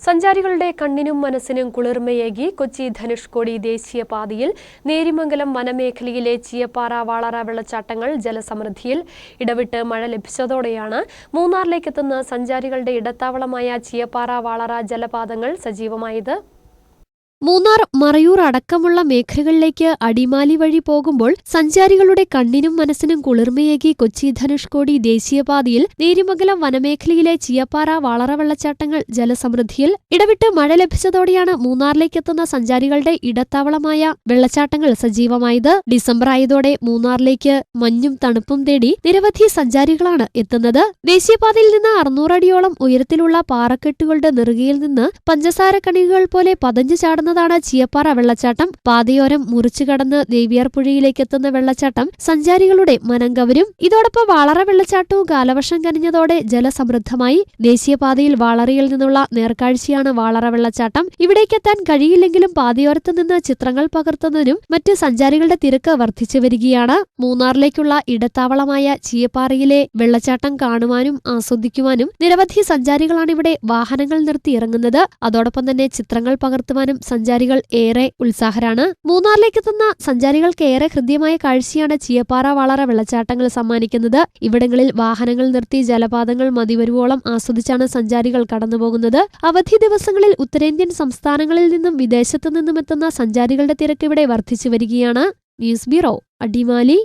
സഞ്ചാരികളുടെ കണ്ണിനും മനസ്സിനും കുളിർമയേകി കൊച്ചി ധനുഷ്കോടി ദേശീയപാതയിൽ നേരിമംഗലം വനമേഖലയിലെ ചീയപ്പാറ വാളറ വെള്ളച്ചാട്ടങ്ങൾ ജലസമൃദ്ധിയിൽ ഇടവിട്ട് മഴ ലഭിച്ചതോടെയാണ് മൂന്നാറിലേക്കെത്തുന്ന സഞ്ചാരികളുടെ ഇടത്താവളമായ ചീയപ്പാറ വാളറ ജലപാതങ്ങൾ സജീവമായത്. മൂന്നാർ മറയൂർ അടക്കമുള്ള മേഖലകളിലേക്ക് അടിമാലി വഴി പോകുമ്പോൾ സഞ്ചാരികളുടെ കണ്ണിനും മനസ്സിനും കുളിർമയേകി കൊച്ചി ധനുഷ്കോടി ദേശീയപാതയിൽ നേരിമംഗലം വനമേഖലയിലെ ചിയപ്പാറ വളറ വെള്ളച്ചാട്ടങ്ങൾ ജലസമൃദ്ധിയിൽ ഇടവിട്ട് മഴ ലഭിച്ചതോടെയാണ് മൂന്നാറിലേക്കെത്തുന്ന സഞ്ചാരികളുടെ ഇടത്താവളമായ വെള്ളച്ചാട്ടങ്ങൾ സജീവമായത്. ഡിസംബർ ആയതോടെ മൂന്നാറിലേക്ക് മഞ്ഞും തണുപ്പും തേടി നിരവധി സഞ്ചാരികളാണ് എത്തുന്നത്. ദേശീയപാതയിൽ നിന്ന് അറുന്നൂറടിയോളം ഉയരത്തിലുള്ള പാറക്കെട്ടുകളുടെ നെറുകയിൽ നിന്ന് പഞ്ചസാര കണികകൾ പോലെ പതഞ്ഞു ചാടുന്നതാണ് ചിയപ്പാറ വെള്ളച്ചാട്ടം. പാതയോരം മുറിച്ചു കടന്ന് ദേവിയാർ പുഴയിലേക്ക് എത്തുന്ന വെള്ളച്ചാട്ടം. സഞ്ചാരികളുടെ മനം കവരും ഇതോടൊപ്പം വാളറ വെള്ളച്ചാട്ടവും കാലവർഷം കനിഞ്ഞതോടെ ജലസമൃദ്ധമായി. ദേശീയപാതയിൽ വാളറയിൽ നിന്നുള്ള നേർക്കാഴ്ചയാണ് വാളറ വെള്ളച്ചാട്ടം. ഇവിടേക്കെത്താൻ കഴിയില്ലെങ്കിലും പാതയോരത്ത് നിന്ന് ചിത്രങ്ങൾ പകർത്തുന്നതിനും മറ്റ് സഞ്ചാരികളുടെ തിരക്ക് വർദ്ധിച്ചു വരികയാണ്. മൂന്നാറിലേക്കുള്ള ഇടത്താവളമായ ചീയപ്പാറയിലെ വെള്ളച്ചാട്ടം കാണുവാനും ആസ്വദിക്കുവാനും നിരവധി സഞ്ചാരികളാണ് ഇവിടെ വാഹനങ്ങൾ നിർത്തി ഇറങ്ങുന്നത്. അതോടൊപ്പം തന്നെ ചിത്രങ്ങൾ പകർത്തുവാനും സഞ്ചാരികൾ ഏറെ ഉത്സാഹരാണ്. മൂന്നാറിലേക്ക് എത്തുന്ന സഞ്ചാരികൾക്ക് ഏറെ ഹൃദ്യമായ കാഴ്ചയാണ് ചീയപ്പാറ വളറ വെള്ളച്ചാട്ടങ്ങൾ സമ്മാനിക്കുന്നത്. ഇവിടങ്ങളിൽ വാഹനങ്ങൾ നിർത്തി ജലപാതങ്ങൾ മതിവരുവോളം ആസ്വദിച്ചാണ് സഞ്ചാരികൾ കടന്നുപോകുന്നത്. അവധി ദിവസങ്ങളിൽ ഉത്തരേന്ത്യൻ സംസ്ഥാനങ്ങളിൽ നിന്നും വിദേശത്തു നിന്നും എത്തുന്ന സഞ്ചാരികളുടെ തിരക്ക് ഇവിടെ വർദ്ധിച്ചു വരികയാണ് ന്യൂസ് ബ്യൂറോ അടിമാലി.